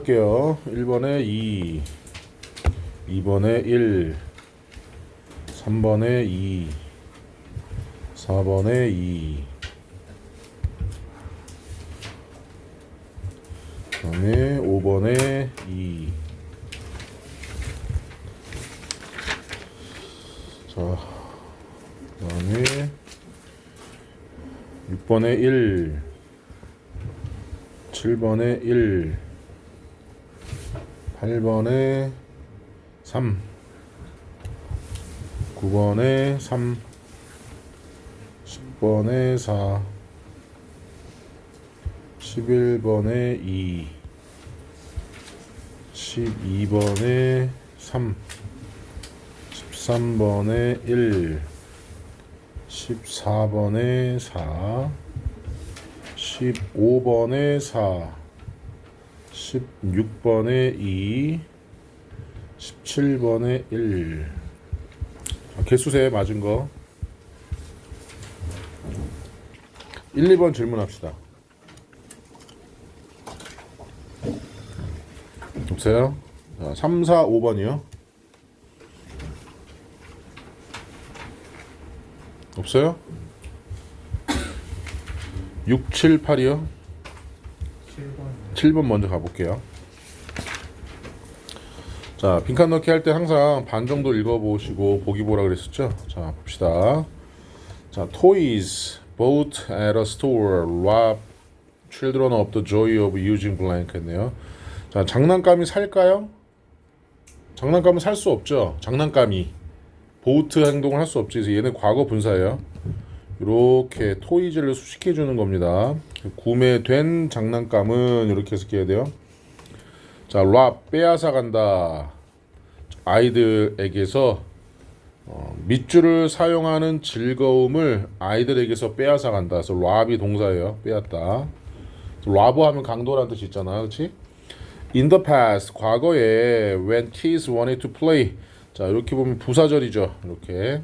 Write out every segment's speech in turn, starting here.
할게요. 1번에 2, 2번에 1, 3번에 2, 4번에 2, 그다음에 5번에 2. 자, 그다음에 6번에 1, 7번에 1. 8번에 3 9번에 3 10번에 4 11번에 2 12번에 3 13번에 1 14번에 4 15번에 4 16번에 2, 17번에 1. 자, 개수세 맞은 거. 1, 2번 질문합시다. 없어요? 자, 3, 4, 5번이요. 없어요? 6, 7, 8이요. 7번 먼저 가볼게요. 자, 빈칸 넣기 할 때 항상 반 정도 읽어보시고 보기 보라 그랬었죠? 자, 봅시다. 자, toys bought at a store rob children of the joy of using blank 했네요. 자, 장난감이 살까요? 장난감은 살 수 없죠. 장난감이 보우트 행동을 할 수 없지. 그래서 얘는 과거 분사예요. 이렇게 토이즈를 수식해 주는 겁니다. 구매된 장난감은 이렇게 해서 해야 돼요. 자, 랍 빼앗아 간다. 아이들에게서 어, 밑줄을 사용하는 즐거움을 아이들에게서 빼앗아 간다. 그래서 랍이 동사예요. 빼앗다. 라브 하면 강도라는 뜻이 있잖아. 그렇지? In the past, 과거에 when kids wanted to play. 자, 이렇게 보면 부사절이죠. 이렇게.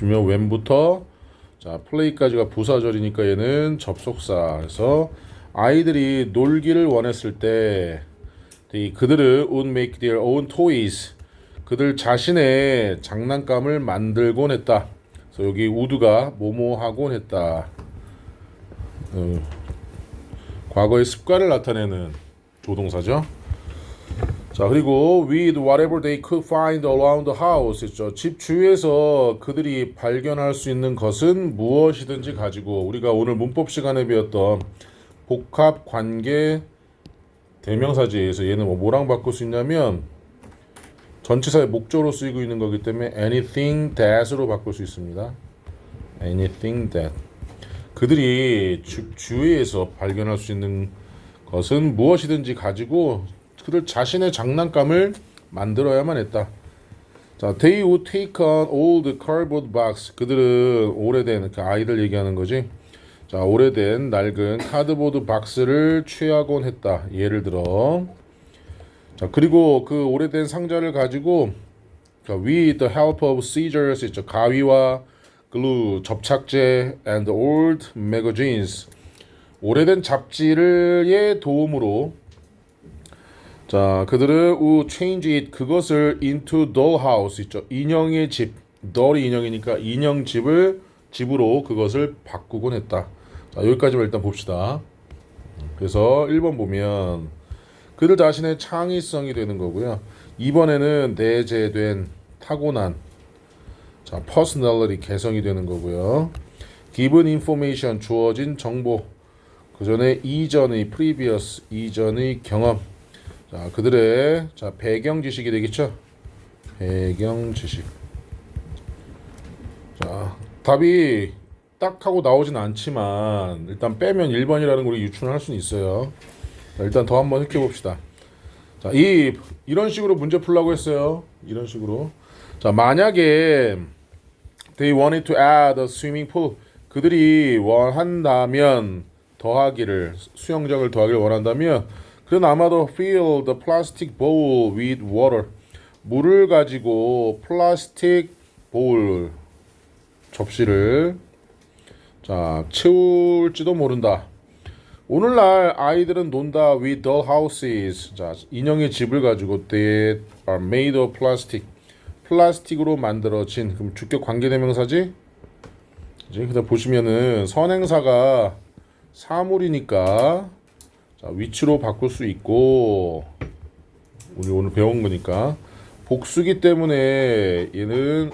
주면 when부터 자, 플레이까지가 부사절이니까 얘는 접속사. 그래서 아이들이 놀기를 원했을 때 그들은 would make their own toys. 그들 자신의 장난감을 만들곤 했다. 그래서 여기 would가 뭐뭐 하곤 했다. 어, 과거의 습관을 나타내는 조동사죠. 자 그리고 with whatever they could find around the house 있죠. 집 주위에서 그들이 발견할 수 있는 것은 무엇이든지 가지고 우리가 오늘 문법 시간에 배웠던 복합 관계 대명사지에서 얘는 뭐 뭐랑 바꿀 수 있냐면 전치사의 목적으로 쓰이고 있는 거기 때문에 anything that으로 바꿀 수 있습니다. anything that 그들이 주, 주위에서 발견할 수 있는 것은 무엇이든지 가지고 그들 자신의 장난감을 만들어야만 했다. 자, they would take an old cardboard box. 그들은 오래된 그 아이들 얘기하는 거지. 자, 오래된 낡은 카드보드 박스를 취하곤 했다. 예를 들어. 자, 그리고 그 오래된 상자를 가지고 자, with the help of scissors 있죠. 가위와 glue, 접착제 and old magazines. 오래된 잡지를의 도움으로 자, 그들은 우 change it 그것을 into dollhouse 있죠. 인형의 집. doll이 인형이니까 인형 집을 집으로 그것을 바꾸곤 했다. 자, 여기까지만 일단 봅시다. 그래서 1번 보면 그들 자신의 창의성이 되는 거고요. 2번에는 내재된 타고난 자, personality 개성이 되는 거고요. given information 주어진 정보 그 전에 이전의 previous 이전의 경험 자, 그들의 자, 배경 지식이 되겠죠? 배경 지식. 자, 답이 딱 하고 나오진 않지만 일단 빼면 1번이라는 걸 유추를 할 수는 있어요. 자, 일단 더 한번 획해 봅시다. 자, 이 이런 식으로 문제 풀라고 했어요. 이런 식으로. 자, 만약에 they wanted to add a swimming pool 그들이 원한다면 더하기를 수영장을 더하기를 원한다면 그는 아마도 fill the plastic bowl with water. 물을 가지고 플라스틱 보울 접시를 자 채울지도 모른다. 오늘날 아이들은 논다 with doll houses. 자, 인형의 집을 가지고 they are made of plastic. 플라스틱으로 만들어진 그럼 주격 관계대명사지? 이제 그다 보시면은 선행사가 사물이니까 자, 위치로 바꿀 수 있고 우리 오늘 배운 거니까 복수기 때문에 얘는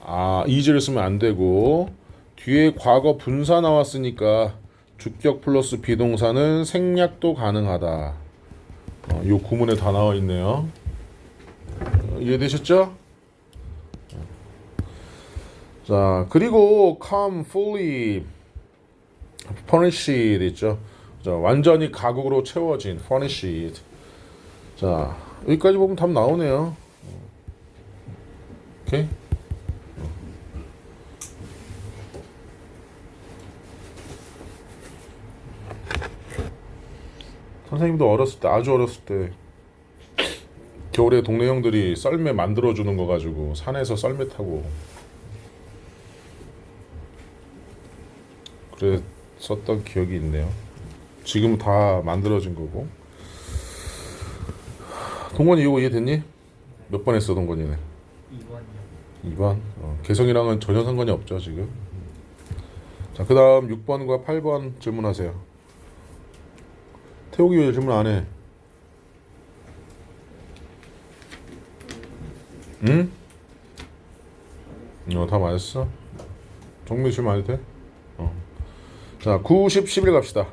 아 이즈를 쓰면 안 되고 뒤에 과거 분사 나왔으니까 주격 플러스 비동사는 생략도 가능하다. 어, 요 구문에 다 나와 있네요. 어, 이해되셨죠? 자 그리고 come fully furnished 있죠. 자, 완전히 가구로 채워진 furnished. 자 여기까지 보면 답 나오네요. 오케이. 선생님도 어렸을 때 아주 어렸을 때 겨울에 동네 형들이 썰매 만들어 주는 거 가지고 산에서 썰매 타고 그랬었던 기억이 있네요. 지금은 다 만들어진 거고. 동건이 이거 이해됐니? 몇 번 했어 동건이는? 2번이요. 2번. 어, 개성이랑은 전혀 상관이 없죠 지금. 자, 그 다음 6번과 8번 질문하세요. 태욱이 왜 질문 안 해? 응? 어, 다 맞았어? 정민 질문 안 해도 돼? 어. 자, 90, 11 갑시다.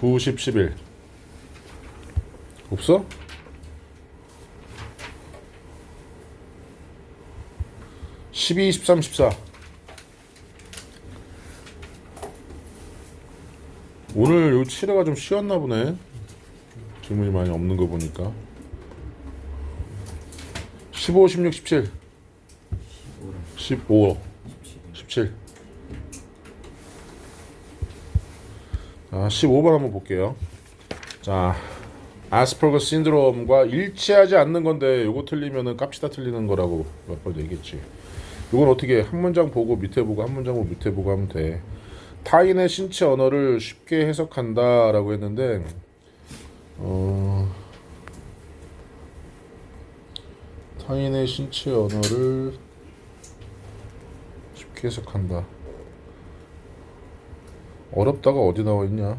90, 11. 없어? 십이, 십삼, 십사. 오늘 요 치레가 좀 쉬었나 보네. 질문이 많이 없는 거 보니까. 15, 16, 17. 15, 17. 자, 15번 한번 볼게요. 자, 아스퍼거 신드롬과 일치하지 않는 건데 요거 틀리면은 값이 다 틀리는 거라고 몇 번 얘기했지. 이건 어떻게 한 문장 보고 밑에 보고 한 문장 보고 밑에 보고 하면 돼. 타인의 신체 언어를 쉽게 해석한다라고 했는데 어 타인의 신체 언어를 쉽게 해석한다. 어렵다가 어디 나와 있냐?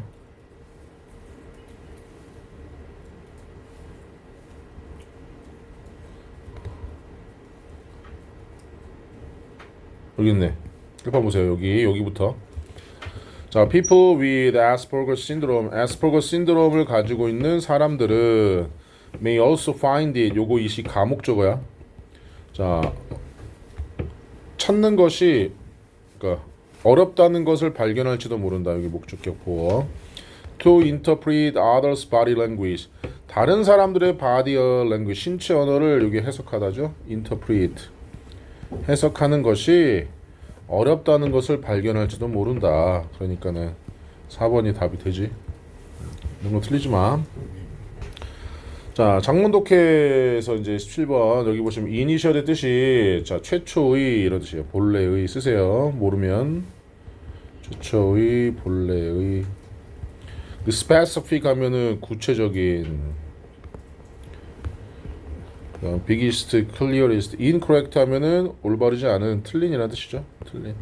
여기 있네. 1번 보세요. 여기 여기부터. 자, people with Asperger syndrome, Asperger syndrome을 가지고 있는 사람들은 may also find it. 요거 이시 가목적어야. 자, 찾는 것이 그러니까 어렵다는 것을 발견할지도 모른다. 여기 목적격 보어. To interpret others' body language. 다른 사람들의 body 신체 언어를 여기 해석하다죠. interpret. 해석하는 것이 어렵다는 것을 발견할지도 모른다. 그러니까는 4번이 답이 되지. 이런 거 틀리지 마. 자, 장문독해에서 이제 17번 여기 보시면 이니셜의 뜻이 자, 최초의 이런 뜻이에요. 본래의 쓰세요. 모르면 최초의 본래의 그 specific 하면은 구체적인 biggest, clearest, incorrect 하면은 올바르지 않은 틀린이라는 뜻이죠. 틀린.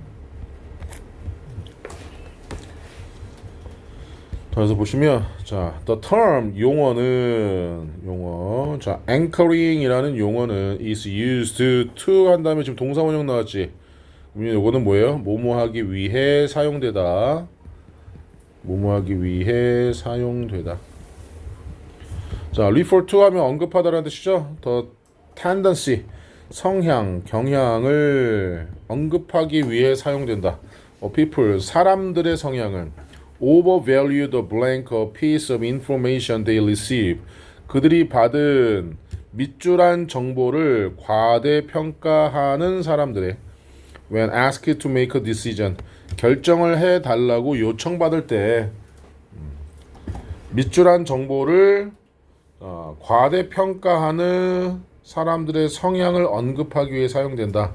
그래서 보시면 자, the term 용어는 용어 자, anchoring이라는 용어는 is used to 한 다음에 지금 동사 원형 나왔지. 그러면 요거는 뭐예요? 뭐뭐하기 위해 사용되다. 뭐뭐하기 위해 사용되다. 자, refer to 하면 언급하다라는 뜻이죠. 더 tendency 성향, 경향을 언급하기 위해 사용된다. 어, people 사람들의 성향을 overvalue the blank a piece of information they receive. 그들이 받은 밑줄한 정보를 과대평가하는 사람들의 when asked to make a decision 결정을 해 달라고 요청받을 때 음, 밑줄한 정보를 어, 과대평가하는 사람들의 성향을 언급하기 위해 사용된다.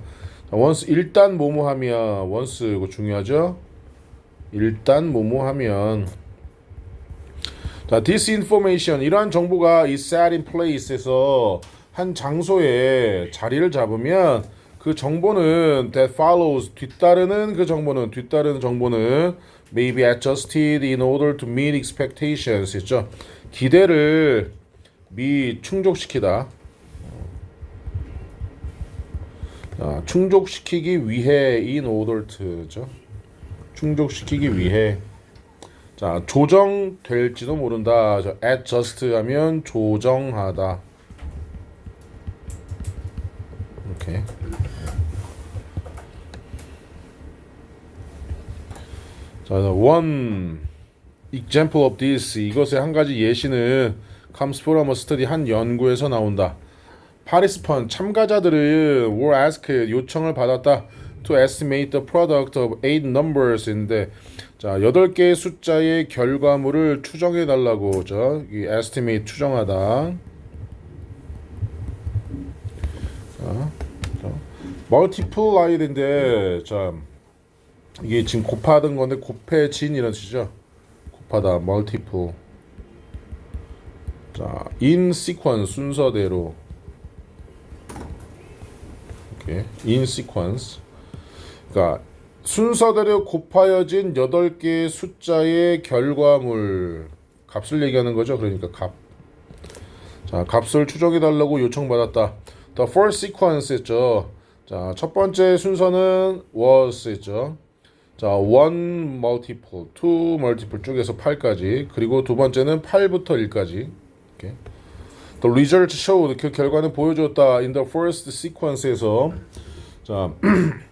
자, once 일단 뭐뭐 하면 once 이거 중요하죠? 일단 뭐뭐 하면 자, this information 이러한 정보가 is set in place에서 한 장소에 자리를 잡으면 그 정보는 that follows 뒤따르는 그 정보는 뒤따르는 정보는 may be adjusted in order to meet expectations 있죠. 기대를 미 충족시키다. 자, 충족시키기 위해 in order to죠. 충족시키기 위해 자 조정될지도 모른다. 자, adjust 하면 조정하다. 이렇게. 자, one example of this 이것의 한 가지 예시는 comes from a study 한 연구에서 나온다. 파리스펀 참가자들은 were asked 요청을 받았다 to estimate the product of eight numbers인데 자 여덟 개의 숫자의 결과물을 추정해 달라고 죠. 이 estimate 추정하다. 자, 자 multiply인데 자 이게 지금 곱하던 건데 곱해진 이런 뜻이죠. 곱하다 multiple. 자 in sequence 순서대로. 이렇게 in sequence. 그러니까 순서대로 곱하여진 8개의 숫자의 결과물 값을 얘기하는 거죠. 그러니까 값. 자, 값을 추정해 달라고 요청받았다. The first sequence 했죠. 자, 첫 번째 순서는 was 했죠. 자, one multiple, two multiple 쪽에서 8까지. 그리고 두 번째는 8부터 1까지. 이렇게. The result showed 그 결과는 보여줬다. In the first sequence에서 자,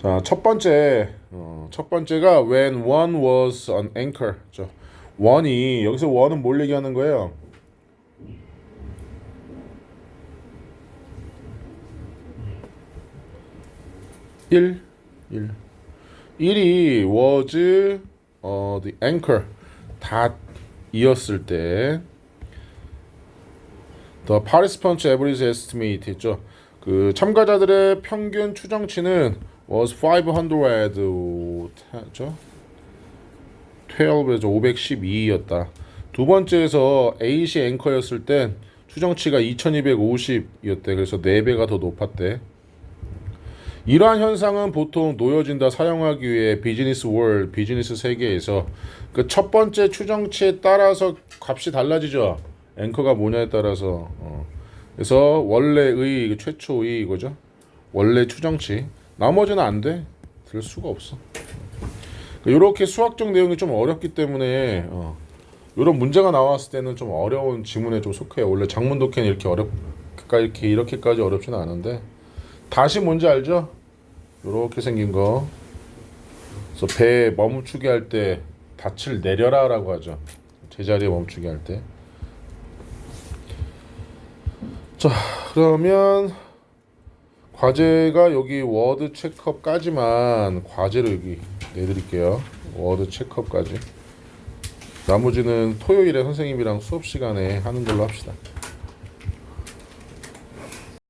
자, 첫 번째 어, 첫 번째가 when one was an anchor. 죠. one이 여기서 one은 뭘 얘기하는 거예요? 일, 일. 1이 was 어, the anchor 다 이었을 때 The participants average estimate 했죠. 그 참가자들의 평균 추정치는 was 500죠. 12에서 512였다. 두 번째에서 8이 앵커였을 땐 추정치가 2250이었대. 그래서 4배가 더 높았대. 이러한 현상은 보통 놓여진다 사용하기 위해 비즈니스 월 비즈니스 세계에서 그 첫 번째 추정치에 따라서 값이 달라지죠. 앵커가 뭐냐에 따라서 어. 그래서 원래의 그 최초의 이거죠. 원래 추정치 나머지는 안 돼. 들 수가 없어. 이렇게 수학적 내용이 좀 어렵기 때문에 어. 이런 문제가 나왔을 때는 좀 어려운 지문에 좀 속해요. 원래 작문 독해는 이렇게 어렵 이렇게 이렇게까지 어렵지는 않은데 다시 뭔지 알죠? 이렇게 생긴 거. 그래서 배 멈추게 할 때 닻을 내려라라고 하죠. 제자리에 멈추게 할 때. 자, 그러면 과제가 여기 워드 체크업까지만 과제를 여기 내드릴게요. 워드 체크업까지. 나머지는 토요일에 선생님이랑 수업 시간에 하는 걸로 합시다.